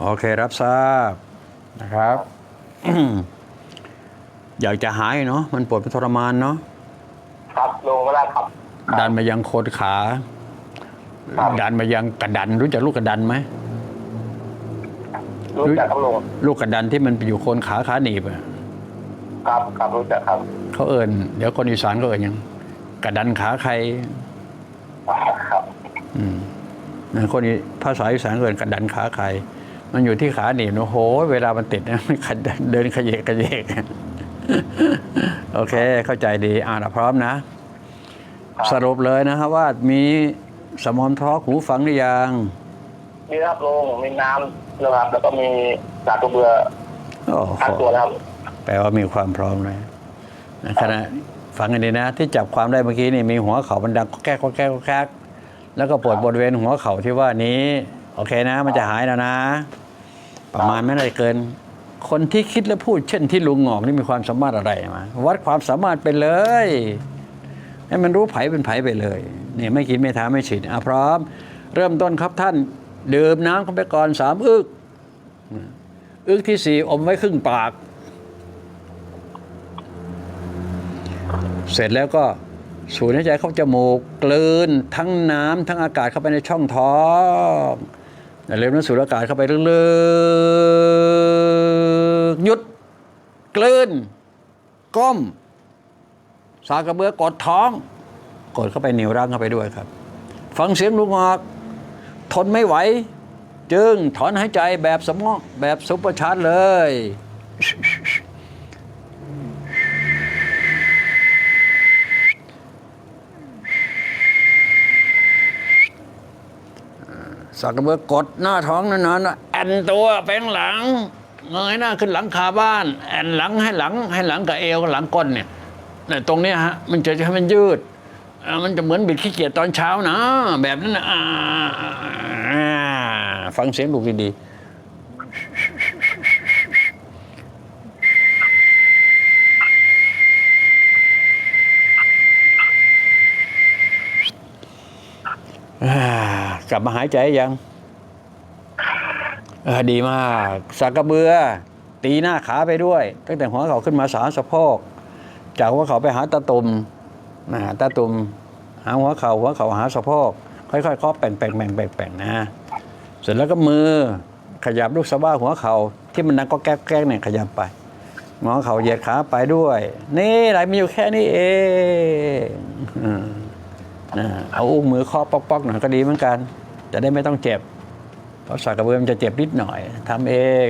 โอเครับทราบนะครับ อยากจะหายเนาะมันปวดมันทรมานเนาะครับลงก็ได้ครับ ดันมายังโคนขา ครับ ดันมายังกระดันรู้จักลูกกระดันไหมรู้จักครับลงลูกกระดันที่มันไปอยู่โคนขาขาหนีบอะครับครับรู้จักครับเขาเอิญเดี๋ยวคนอีสานก็เอิญยัง กระดันขาใคร ครับ อืมนะคนนี้ภาษาอีสานเอิญกระดันขาใคร มันอยู่ที่ขาหนีบนะโห เวลามันติดนะมันขยันเดินขยเยกขยเยกโอเค เข้าใจดีอ่านะพร้อมนะครับสรุปเลยนะครับว่ามีสมองท้องหูฟังหรือยังมีนะครับลงมีน้ำนะครับ แล้วก็มีสาดกระเบือโอ้โหทั้งตัวนะครับแปลว่ามีความพร้อมเลยนะขณะฟังกันดีนะ ที่จับความได้เมื่อกี้นี่มีหัวเข่ามันดังก็แก๊กก็แก๊กก็แก๊กแล้วก็ปวดบริเวณหัวเข่าที่ว่านี้ โอเคนะ มันจะหายแล้วนะ ประมาณไม่ได้เกิน คนที่คิดและพูด เช่นที่ลุงงอกนี่มีความสามารถอะไรมาวัดความสามารถไปเลย ให้มันรู้ไผเป็นไผไปเลยนี่ไม่กินไม่ทาไม่ฉีดอะพร้อม เริ่มต้นครับท่าน ดื่มน้ำเข้าไปก่อนสามอึกอึกที่สี่อมไว้ครึ่งปาก เสร็จแล้วก็สูดหายใจเข้าจมูกกลืนทั้งน้ำทั้งอากาศเข้าไปในช่องท้อง อย่าลืมนสูดอากาศเข้าไปลึกๆหยุดกลืนก้ม สากระเบือกดท้อง กดเข้าไปนิ้วร่างเข้าไปด้วยครับ ฟังเสียงลูกงอกทนไม่ไหว จึงถอนหายใจแบบสมองแบบซุปเปอร์ชาร์จเลย สักกระเบือกดหน้าท้องนานๆนะแอนตัวแป้งหลังเงยหน้าขึ้นหลังคาบ้าน แอนหลังให้หลังให้หลังกับเอวกับหลังก้นเนี่ยเนี่ตรงนี้ฮะมันจะให้มันยืด มันจะเหมือนบิดขี้เกียจตอนเช้านะ แบบนั้นนะฟังเสียงลูกดีๆอ่าก ลับมาหายใจยังดีมากสักกระเบือ ตีหน้าขาไปด้วย ตั้งแต่หัวเขาขึ้นมาสาสะโพก จากหัวเขาไปหาตาตุ่มนะตาตุ่มหาหัวเขาหัวเขาหาสะโพก ค่อยๆเคาะแป่งแป่งแป่งแป่งแป่งนะเสร็จแล้วก็มือขยับลูกสะบ้าหัวเขาที่มันดังก็แก๊กแก๊กเนี่ยขยับไปงอเขาเหยียดขาไปด้วย นี่อะไรมีอยู่แค่นี้เองนะเอาอุ้งมือเคาะป๊อกๆหน่อยก็ดีเหมือนกัน จะได้ไม่ต้องเจ็บ เพราะสักกระเบือมันจะเจ็บนิดหน่อยทำเอง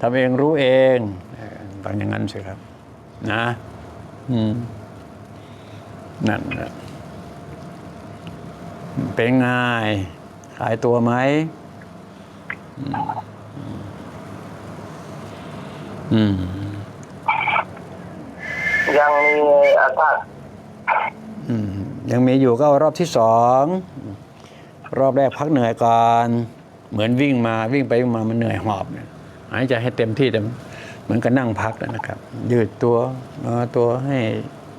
ทำเองรู้เองเออฟังอย่างนั้นสิครับ นะ อืมนั่นแหละเป็นไงขายตัวไหมอืมอืมยังมีอาการอืมยังมีอยู่ก็เอารอบที่สอง รอบแรกพักเหนื่อยก่อนเหมือนวิ่งมาวิ่งไปวิ่งมามันเหนื่อยหอบเนี่ยหายใจให้เต็มที่แต่เหมือนกับนั่งพักนะครับ ยืดตัวตัวให้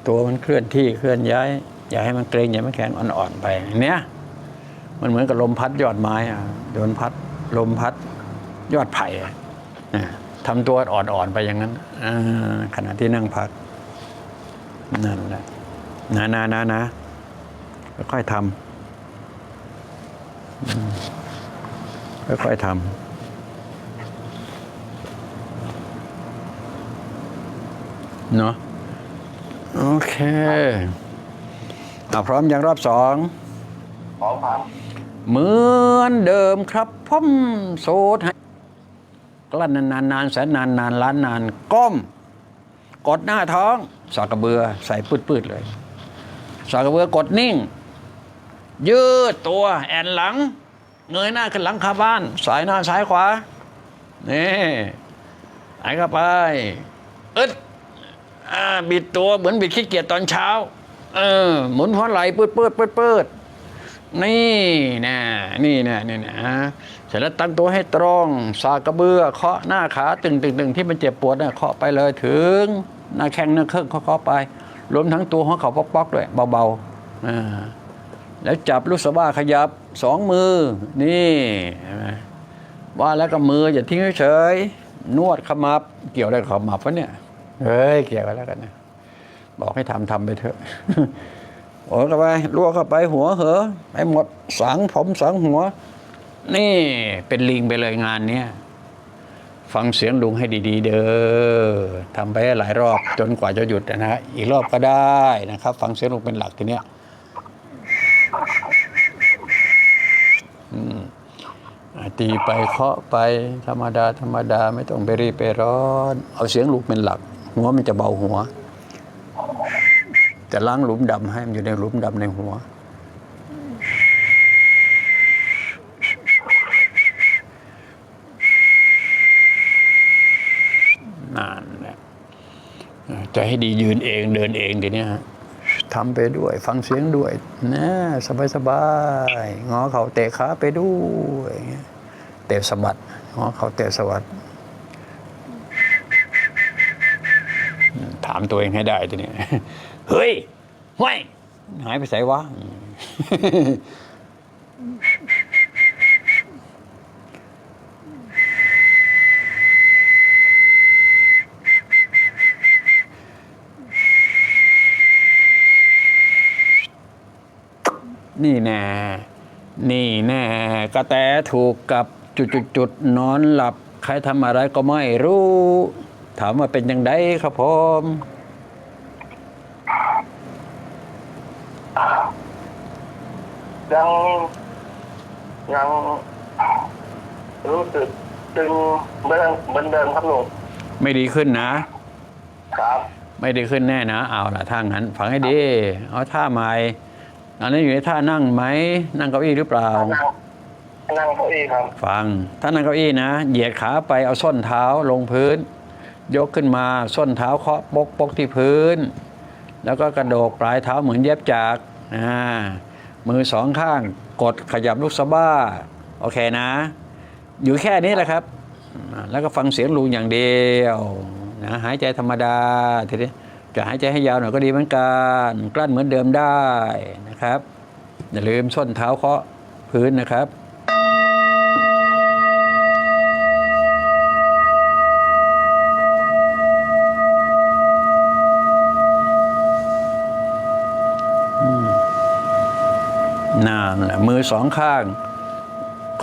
ตัวมันเคลื่อนที่เคลื่อนย้าย อย่าให้มันเกรงอย่าให้มันแข็งอ่อนๆไปเนี้ยมันเหมือนกับลมพัดยอดไม้อะโดนพัดลมพัดยอดไผ่อะทำตัวอ่อนๆไปอย่างนั้นขณะที่นั่งพักนั่นแหละนะนะนะนะค่อยทำ ค่อยๆทำเนาะโอเคอะพร้อมอย่างรอบสองของครับเหมือนเดิมครับพ่มโสดให้กลั้นนานๆนานแสนนานนานล้านนานก้ม กดหน้าท้อง สากกระเบือใส่ปืดๆเลย สากกระเบือกดนิ่ง ยืดตัวแอนหลัง เงยหน้าขึ้นหลังคาบ้าน สายหน้าซ้ายขวา นี่หายเข้าไป อึดอบิดตัวเหมือนบิดขี้เกียจตอนเช้า เออ หมุนหัวไหล่ปืดปืดปืดปืดนี่นะนี่นะนี่นะเสร็จแล้วตั้งตัวให้ตรง สากกระเบือเคาะหน้าขาตึงตึงตึงที่มันเจ็บปวดน่ะเคาะไปเลยถึง หน้าแข้งหน้าเครื่องเคาะไปรวมทั้งตัวของเขาป๊อกๆด้วยเบาๆอ่า แล้วจับลูกสะบ้าขยับสองมือ นี่ว่าแล้วก็มืออย่าทิ้งเฉยนวดขมับ เกี่ยวอะไรขมับวะเนี่ยเฮ้ยเกี่ยวกันแล้วกันนะบอกให้ทำทำไปเถอะโอ้เข้าไปลวกเข้าไปหัวเหอะให้หมดสังผมสังหัว นี่เป็นลิงไปเลยงานเนี้ยฟังเสียงลุงให้ดี ๆ เด้อทำไปหลายรอบจนกว่าจะหยุดนะฮะอีกรอบก็ได้นะครับ ฟังเสียงลุงเป็นหลักทีเนี้ยอืมอ่า ตีไปเคาะไปธรรมดาธรรมดาไม่ต้องไปรีบไปร้อน เอาเสียงลุงเป็นหลัก หัวมันจะเบาหัวจะล้างหลุมดำให้มันอยู่ในหลุมดำในหัวนานแหละจะให้ดียืนเองเดินเองทีเนี้ยฮะทำไปด้วย ฟังเสียงด้วยนะสบายสบายๆงอเข่าเตะขาไปด้วย เตะสะบัดงอเขาเตะสะบัดถามตัวเองให้ได้ทีนี้เฮ้ยห้วยหายไปใส่วะนี่แน่ นี่แน่กระแตถูกกับ จุดจุดจุดๆๆนอนหลับ ใครทำอะไรก็ไม่รู้ ถามว่าเป็นยังไงครับผมยังยังรู้สึกตึงเหมือนเหมือนเดิมครับลุงไม่ดีขึ้นนะ ครับ ไม่ดีขึ้นแน่นะเอาล่ะถ้างั้นฟังให้ดี เอาท่าใหม่อันนี้อยู่ในท่านั่งไหม นั่งเก้าอี้หรือเปล่า นั่งเก้าอี้ครับ ฟัง ถ้านั่งเก้าอี้นะ เหยียดขาไปเอาส้นเท้าลงพื้น ยกขึ้นมาส้นเท้าเคาะปกปกที่พื้น แล้วก็กระโดกปลายเท้าเหมือนเย็บจากอ่ามือสองข้างกดขยับลูกสะบ้า โอเคนะ อยู่แค่นี้แหละครับ แล้วก็ฟังเสียงลุงอย่างเดียวนะหายใจธรรมดาทีนี้จะหายใจให้ยาวหน่อยก็ดีเหมือนกันกลั้นเหมือนเดิมได้นะครับ อย่าลืมส้นเท้าเคาะพื้นนะครับ อสองข้าง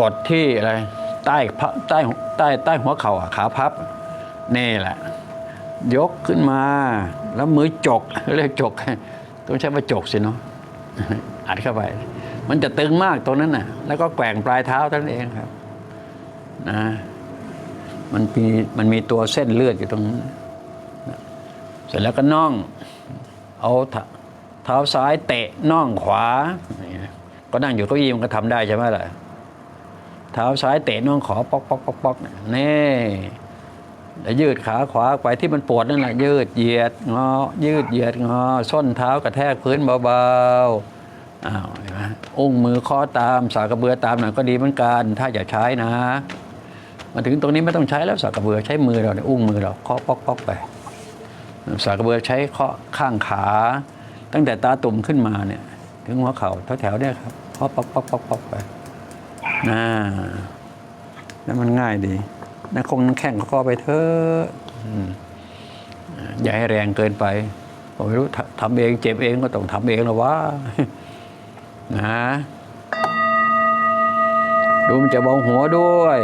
กดที่อะไรใต้ใต้ใต้ใต้หัวเข่าขาพับ นี่แหละ ยกขึ้นมา แล้วมือจกเรียกจกต้องใช้ว่าจกสิเนาะอัดเข้าไป มันจะตึงมากตรงนั้นน่ะ แล้วก็แกว่งปลายเท้าท่านเองครับ นะ มันมีมันมีตัวเส้นเลือดอยู่ตรงนั้นเสร็จแล้วก็น่อง เอาเท้าเท้าซ้ายเตะน่องขวานี ก็นั่งอยู่เก้าอี้มันก็ทำได้ใช่ไหมล่ะเท้าซ้ายเตะน่องขอป๊อกป๊อกป๊อกป๊อกนี่แล้วยืดขาขวาไปที่มันปวดนั่นแหละยืดเหยียดงอยืดเหยียดงอส้นเท้ากระแทกพื้นเบาๆอ้าวเห็นไหมอุ้งมือข้อตามสากกระเบือตามหน่อยก็ดีเหมือนกัน ถ้าอย่าใช้นะมาถึงตรงนี้ไม่ต้องใช้แล้วสากกระเบือใช้มือเราเนี่ยอุ้งมือเราเคาะป๊อกป๊อกไปสากระเบือใช้เคาะข้างขา ตั้งแต่ตาตุ่มขึ้นมาเนี่ย ถึงหัวเข่าแถวๆเนี่ยครับ เคาะป๊อกป๊อกป๊อกป๊อกไปน่าแล้วมันง่ายดีนักคงนักแข่งก็ไปเถอะอย่าให้แรงเกินไปผมไม่รู้ทำเองเจ็บเองก็ต้องทำเองแล้ววะนะดูมันจะเบาหัวด้วย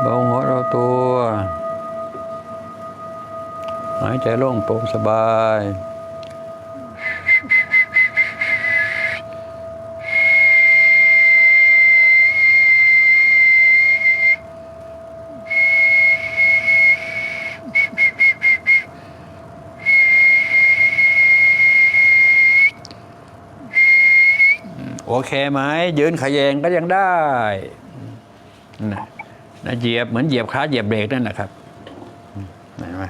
เบาหัวเราตัว หายใจโล่งโปร่งสบาย โอเคไหมยืนขยงก็ยังได้นะนะเหยียบเหมือนเหยียบคลาสเหยียบเบรกนั่นนะครับเห็นไหม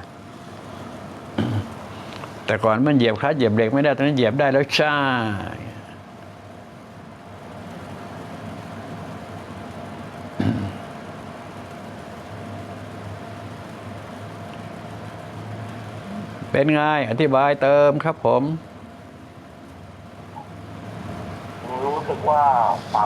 แต่ก่อนมันเหยียบคลาสเหยียบเบรกไม่ได้ตอนนี้เหยียบได้แล้วใช่เป็นไง อธิบายเติมครับผม รู้สึก ว่าฟัง